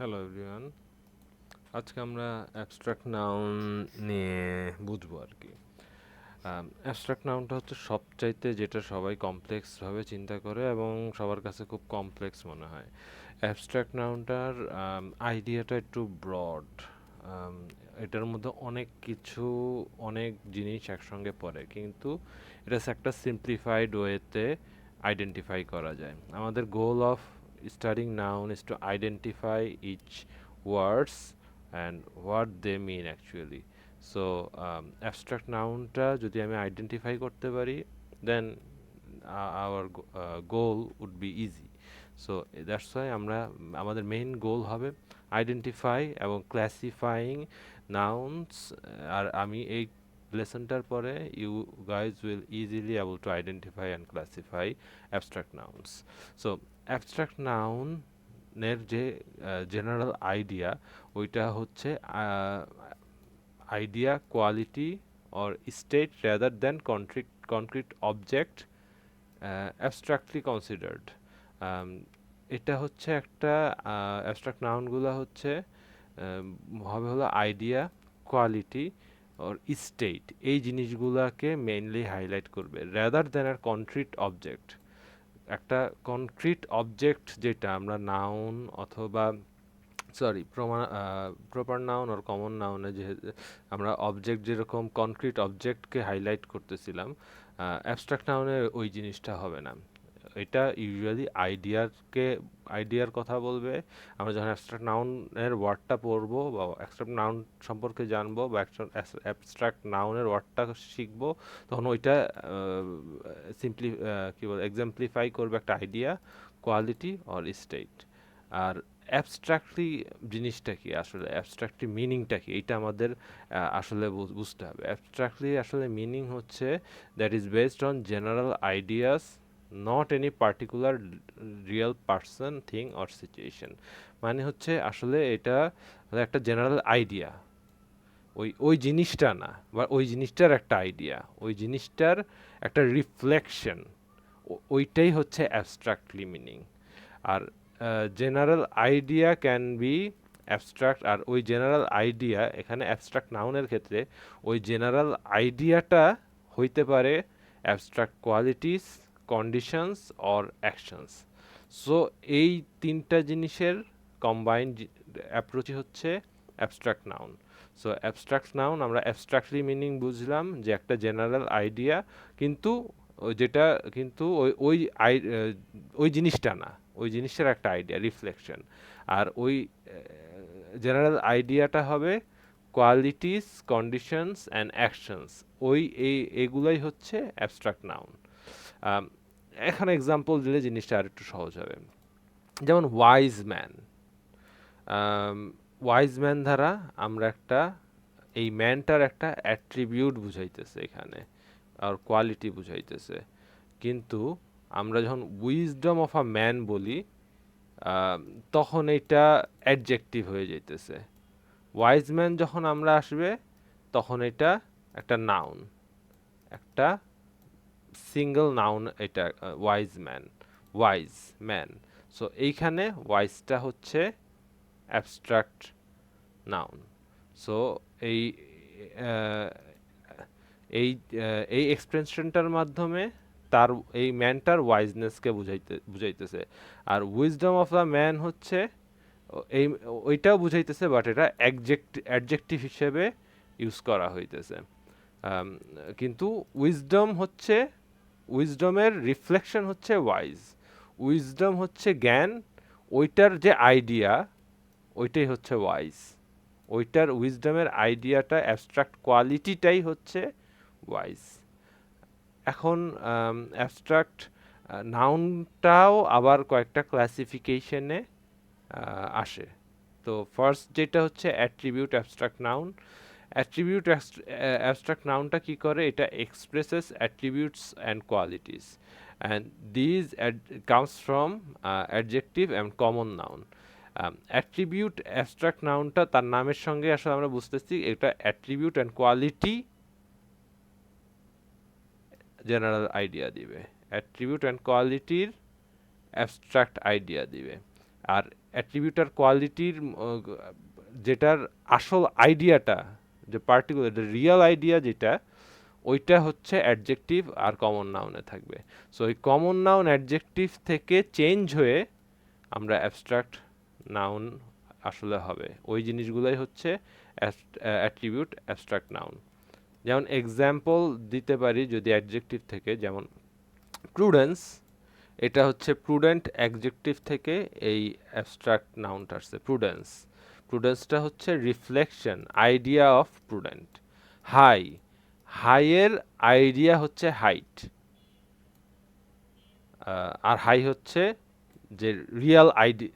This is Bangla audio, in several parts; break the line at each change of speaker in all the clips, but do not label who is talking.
হ্যালো এভরিওয়ান আজকে আমরা অ্যাবস্ট্রাক্ট নাউন নিয়ে বুঝব আর কি। অ্যাবস্ট্রাক্ট নাউনটা হচ্ছে সবচাইতে যেটা সবাই কমপ্লেক্সভাবে চিন্তা করে এবং সবার কাছে খুব কমপ্লেক্স মনে হয়। অ্যাবস্ট্রাক্ট নাউনটার আইডিয়াটা একটু ব্রড এটার মধ্যে অনেক কিছু, অনেক জিনিস একসঙ্গে পড়ে, কিন্তু এটা একটা সিম্পলিফাইড ওয়েতে আইডেন্টিফাই করা যায়। আমাদের goal of studying noun is to identify each words and what they mean actually. So um, abstract nounটা যদি আমি আইডেন্টিফাই করতে পারি then our goal would be easy so that's why আমরা আমাদের মেইন গোল হবে আইডেন্টিফাই এবং ক্লাসিফাইং নাউন্স আর আমি এই লেসনটার পরে you guys will easily able to identify and classify abstract nouns so abstract নাউনের যে জেনারেল আইডিয়া ওইটা হচ্ছে idea quality or state rather than concrete concrete object abstractly considered এটা হচ্ছে একটা অ্যাবস্ট্রাক্ট নাউনগুলো হচ্ছে হবে হলো আইডিয়া কোয়ালিটি ওর স্টেট এই জিনিসগুলোকে মেইনলি হাইলাইট করবে রেদার দেন আর কনক্রিট অবজেক্ট একটা কনক্রিট অবজেক্ট যেটা আমরা নাউন অথবা সরি প্রমাণ প্রপার নাউন আর কমন নাউনে যে আমরা অবজেক্ট যেরকম কনক্রিট অবজেক্টকে হাইলাইট করতেছিলাম অ্যাবস্ট্রাক্ট নাউনে ওই জিনিসটা হবে না। এটা ইউজুয়ালি আইডিয়ারকে আইডিয়ার কথা বলবে। আমরা যখন অ্যাবস্ট্রাক্ট নাউনের ওয়ার্ডটা পড়ব বা অ্যাবস্ট্রাক্ট নাউন সম্পর্কে জানব বা অ্যাবস্ট্রাক্ট নাউনের ওয়ার্ডটা শিখব, তখন ওইটা সিম্পলি কী বল এক্সাম্পলিফাই করবে একটা আইডিয়া কোয়ালিটি অর স্টেট আর অ্যাবস্ট্রাক্টলি জিনিসটা কি? আসলে অ্যাবস্ট্রাক্টলি মিনিংটা কি? এটা আমাদের আসলে বুঝতে হবে। অ্যাবস্ট্রাক্টলি আসলে মিনিং হচ্ছে that is based on general ideas not any particular real person thing or situation মানে হচ্ছে আসলে এটা একটা জেনারেল আইডিয়া ওই ওই জিনিসটা না, বা ওই জিনিসটার একটা আইডিয়া ওই জিনিসটার একটা রিফ্লেকশন ওইটাই হচ্ছে abstractly meaning R general idea can be abstract আর ওই জেনারেল আইডিয়া এখানে অ্যাবস্ট্রাক্ট নাউনের ক্ষেত্রে, ওই জেনারেল আইডিয়াটা হইতে পারে abstract qualities conditions or actions so এই তিনটা জিনিসের কম্বাইন্ড অ্যাপ্রোচই হচ্ছে abstract noun so abstract noun আমরা অ্যাবস্ট্রাক্টলি মিনিং বুঝলাম যে একটা জেনারেল আইডিয়া কিন্তু যেটা, কিন্তু ওই ওই আই ওই জিনিসটা না, ওই জিনিসটার একটা আইডিয়া রিফ্লেকশন আর ওই জেনারেল আইডিয়াটা হবে কোয়ালিটিস কন্ডিশনস অ্যান্ড অ্যাকশনস ওই, এই, এগুলোই হচ্ছে অ্যাবস্ট্রাক্ট নাউন এখানে এক্সাম্পল দিলে জিনিসটা আর একটু সহজ হবে। যেমন ওয়াইজ ম্যান ওয়াইজ ম্যান দ্বারা আমরা একটা, এই ম্যানটার একটা অ্যাট্রিবিউট বুঝাইতেছে এখানে, আর কোয়ালিটি বুঝাইতেছে। কিন্তু আমরা যখন উইজডম অফ আ ম্যান বলি তখন এটা অ্যাডজেক্টিভ হয়ে যাইতেছে। ওয়াইজ ম্যান যখন আমরা আসবে, তখন এটা একটা নাউন একটা সিঙ্গল নাউন এটা wise man wise man so এইখানে ওয়াইজটা হচ্ছে অ্যাবস্ট্রাক্ট নাউন সো এই এই এই এক্সপ্রেশনটার মাধ্যমে তার, এই ম্যানটার ওয়াইজনেসকে বুঝাইতে, বুঝাইতেছে। আর উইজডম অফ দ্য ম্যান হচ্ছে, এই, ওইটাও বুঝাইতেছে বাট এটা অ্যাডজেক্ট অ্যাডজেক্টিভ হিসেবে ইউজ করা হইতেছে। কিন্তু উইজডম হচ্ছে উইজডমের রিফ্লেকশন হচ্ছে ওয়াইজ। উইজডম হচ্ছে জ্ঞান, ওইটার যে আইডিয়া, ওইটাই হচ্ছে ওয়াইজ। ওইটার উইজডমের আইডিয়াটা, অ্যাবস্ট্রাক্ট কোয়ালিটিটাই হচ্ছে ওয়াইজ। এখন অ্যাবস্ট্রাক্ট নাউনটাও আবার কয়েকটা ক্লাসিফিকেশনে আসে। তো ফার্স্ট যেটা হচ্ছে attribute abstract noun attribute abstract নাউনটা কী করে? এটা expresses attributes and qualities and these comes from adjective and common noun attribute abstract নাউনটা তার নামের সঙ্গে আসলে আমরা বুঝতেছি, এটা attribute and quality general idea দিবে। অ্যাট্রিবিউট অ্যান্ড কোয়ালিটির অ্যাবস্ট্রাক্ট আইডিয়া দিবে। আর অ্যাট্রিবিউটার কোয়ালিটির যেটার আসল আইডিয়াটা যে পার্টিকুলার রিয়েল আইডিয়া যেটা, ওইটা হচ্ছে অ্যাডজেক্টিভ আর কমন নাউনে থাকবে। সো ওই কমন নাউন অ্যাডজেক্টিভ থেকে চেঞ্জ হয়ে আমরা অ্যাবস্ট্রাক্ট নাউন আসলে হবে। ওই জিনিসগুলোই হচ্ছে অ্যাট্রিবিউট অ্যাবস্ট্রাক্ট নাউন যেমন এক্সাম্পল দিতে পারি যদি অ্যাডজেক্টিভ থেকে, যেমন প্রুডেন্স এটা হচ্ছে প্রুডেন্ট অ্যাডজেক্টিভ থেকে এই অ্যাবস্ট্রাক্ট নাউনটা আসছে। প্রুডেন্স প্রুডেন্সটা হচ্ছে reflection idea of prudent high হাইয়ের idea হচ্ছে হাইট আর হাই হচ্ছে যে রিয়াল আইডি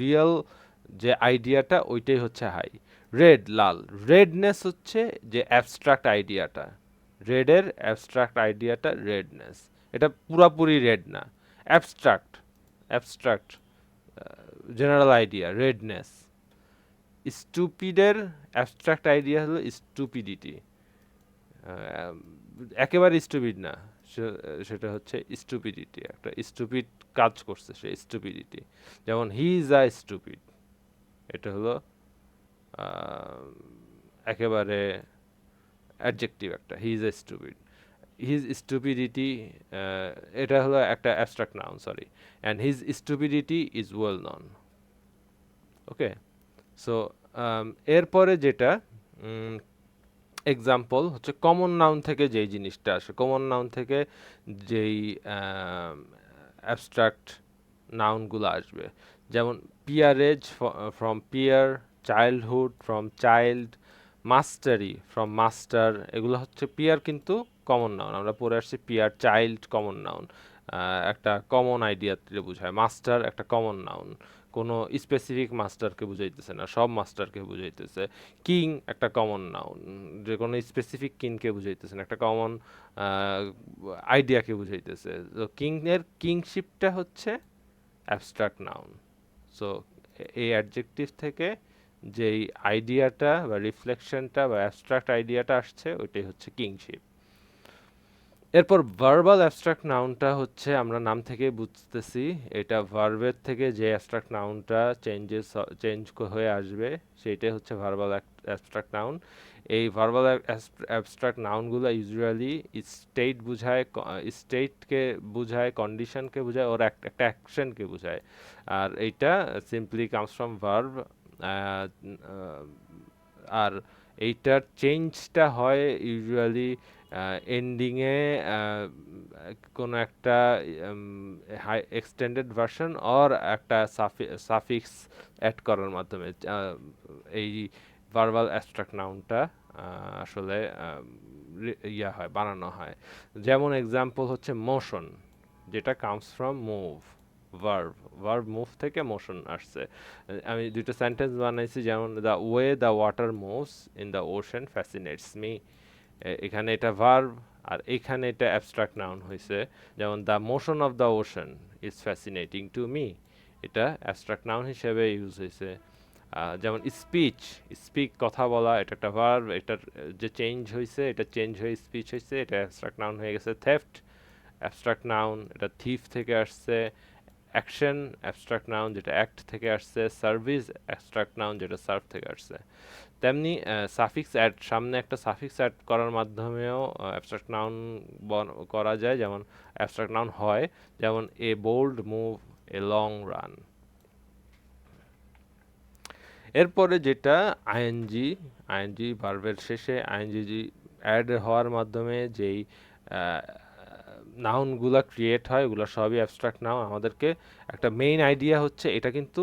রিয়াল যে আইডিয়াটা ওইটাই হচ্ছে হাই রেড লাল. রেডনেস হচ্ছে যে অ্যাবস্ট্রাক্ট আইডিয়াটা রেডের অ্যাবস্ট্রাক্ট আইডিয়াটা রেডনেস এটা পুরাপুরি রেড না। Abstract abstract general idea redness স্টুপিডের abstract idea হলো স্টুপিডিটি একেবারে স্টুপিড না সেটা হচ্ছে স্টুপিডিটি একটা স্টুপিড কাজ করছে সে স্টুপিডিটি যেমন হি ইজ আ স্টুপিড এটা হলো একেবারে অ্যাডজেক্টিভ একটা he is a stupid his stupidity এটা হলো একটা abstract noun sorry and his stupidity is well known okay so এরপরে যেটা এক্সাম্পল হচ্ছে কমন নাউন থেকে যেই জিনিসটা আসে। কমন নাউন থেকে যেই অ্যাবস্ট্রাক্ট নাউনগুলো আসবে। যেমন peerage from peer childhood from child mastery from master এগুলো হচ্ছে পিয়ার কিন্তু কমন নাউন আমরা পড়ে আসছি পিয়ার চাইল্ড কমন নাউন একটা কমন আইডিয়া বোঝায় মাস্টার একটা কমন নাউন কোনো স্পেসিফিক মাস্টারকে বুঝাইতেছে না, সব মাস্টারকে বুঝাইতেছে কিং একটা কমন নাউন যে কোনো স্পেসিফিক কিংকে বুঝাইতেছে না, একটা কমন আইডিয়াকে বুঝাইতেছে, তো কিংয়ের কিংশিপটা হচ্ছে অ্যাবস্ট্রাক্ট নাউন সো এই অ্যাডজেক্টিভ থেকে যেই আইডিয়াটা বা রিফ্লেকশনটা বা অ্যাবস্ট্রাক্ট আইডিয়াটা আসছে, ওইটাই হচ্ছে কিংশিপ এরপর ভার্বাল অ্যাবস্ট্রাক্ট নাউনটা হচ্ছে আমরা নাম থেকে বুঝতেছি। এটা ভার্বের থেকে যে অ্যাবস্ট্রাক্ট নাউনটা চেঞ্জেস চেঞ্জ হয়ে আসবে, সেইটাই হচ্ছে ভার্বাল অ্যাবস্ট্রাক্ট নাউন এই ভার্বাল অ্যাবস্ট্রাক্ট নাউনগুলো ইউজুয়ালি স্টেট বোঝায় স্টেটকে বোঝায় কন্ডিশনকে বোঝায়, ওর একটা অ্যাকশনকে বুঝায়। আর এইটা সিম্পলি কামস ফ্রম ভার্ব আর এইটার চেঞ্জটা হয় ইউজুয়ালি এন্ডিংয়ে কোনো একটা হাই এক্সটেন্ডেড ভার্সন অর একটা সাফিক্স অ্যাড করার মাধ্যমে এই ভার্বাল অ্যাবস্ট্রাক্ট নাউনটা আসলে ইয়া হয়, বানানো হয়। যেমন এক্সাম্পল হচ্ছে মোশন যেটা comes from move verb verb move থেকে মোশন আসছে। আমি দুটো সেন্টেন্স বানাইছি, যেমন the way the water moves in the ocean fascinates me এখানে এটা ভার্ভ আর এখানে এটা অ্যাবস্ট্রাক্ট নাউন হয়েছে যেমন the motion of the ocean is fascinating to me এটা অ্যাবস্ট্রাক্ট নাউন হিসেবে ইউজ হয়েছে যেমন স্পিচ স্পিক কথা বলা, এটা একটা ভার্ভ এটার যে চেঞ্জ হয়েছে এটা চেঞ্জ হয়ে স্পিচ হয়েছে এটা অ্যাবস্ট্রাক্ট নাউন হয়ে গেছে। থেফট অ্যাবস্ট্রাক্ট নাউন এটা থিফ থেকে আসছে। অ্যাকশন অ্যাবস্ট্রাক্ট নাউন যেটা অ্যাক্ট থেকে আসছে সার্ভিস অ্যাবস্ট্রাক্ট নাউন যেটা সার্ভ থেকে আসছে। তেমনি সাফিক্স অ্যাড সামনে একটা সাফিক্স অ্যাড করার মাধ্যমেও অ্যাবস্ট্রাক্ট নাউন করা যায়। যেমন অ্যাবস্ট্রাক্ট নাউন হয়, যেমন a bold move a long run এরপরে যেটা আইএনজি আইএনজি ভার্বের শেষে আইএনজি অ্যাড হওয়ার মাধ্যমে যেই নাউনগুলা ক্রিয়েট হয়, ওগুলো সবই অ্যাবস্ট্রাক্ট নাউন আমাদেরকে একটা মেইন আইডিয়া হচ্ছে, এটা কিন্তু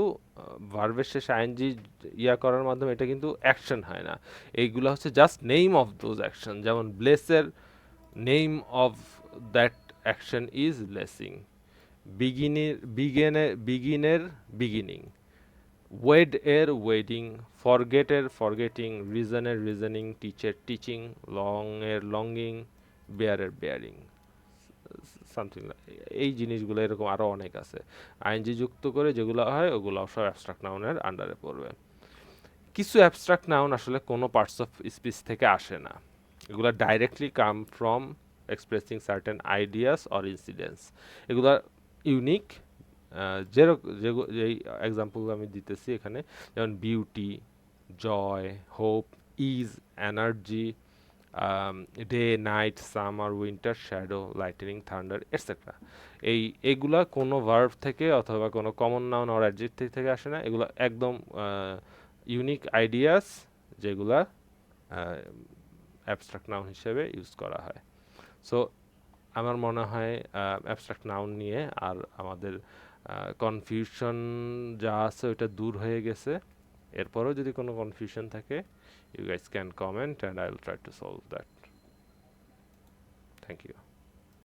ভার্বের শেষে আইএনজি ইয়া করার মাধ্যমে এটা কিন্তু অ্যাকশন হয় না। এইগুলো হচ্ছে just name of those action যেমন ব্লেসের name of that action is blessing বিগিনের বিগিনের বিগিনের বিগিনিং ওয়েড এর ওয়েডিং ফরগেটের ফরগেটিং রিজনের রিজনিং টিচের টিচিং লং এর লঙ্গিং বেয়ারের বেয়ারিং সামথিং এই জিনিসগুলো এরকম আরও অনেক আছে। আইনজি যুক্ত করে যেগুলো হয়, ওগুলো সব অ্যাবস্ট্রাক্ট নাউনের আন্ডারে পড়বে। কিছু অ্যাবস্ট্রাক্ট নাউন আসলে কোনো পার্টস অফ স্পিচ থেকে আসে না। এগুলো directly come from expressing certain ideas or incidents এগুলো ইউনিক যেরকম যেই এক্সাম্পল আমি দিতেছি এখানে, যেমন beauty joy hope ease energy day night summer winter shadow lightning thunder etcetera এই, এগুলা কোনো ভার্ভ থেকে অথবা কোনো কমন নাউন অর অ্যাডজেক্টিভ থেকে আসে না। এগুলো একদম ইউনিক আইডিয়াস যেগুলা অ্যাবস্ট্রাক্ট নাউন হিসেবে ইউজ করা হয়। সো আমার মনে হয় অ্যাবস্ট্রাক্ট নাউন নিয়ে আর আমাদের কনফিউশন যা আছে ওইটা দূর হয়ে গেছে। এরপরেও যদি কোনো কনফিউশন থাকে you guys can comment and I'll try to solve that. Thank you.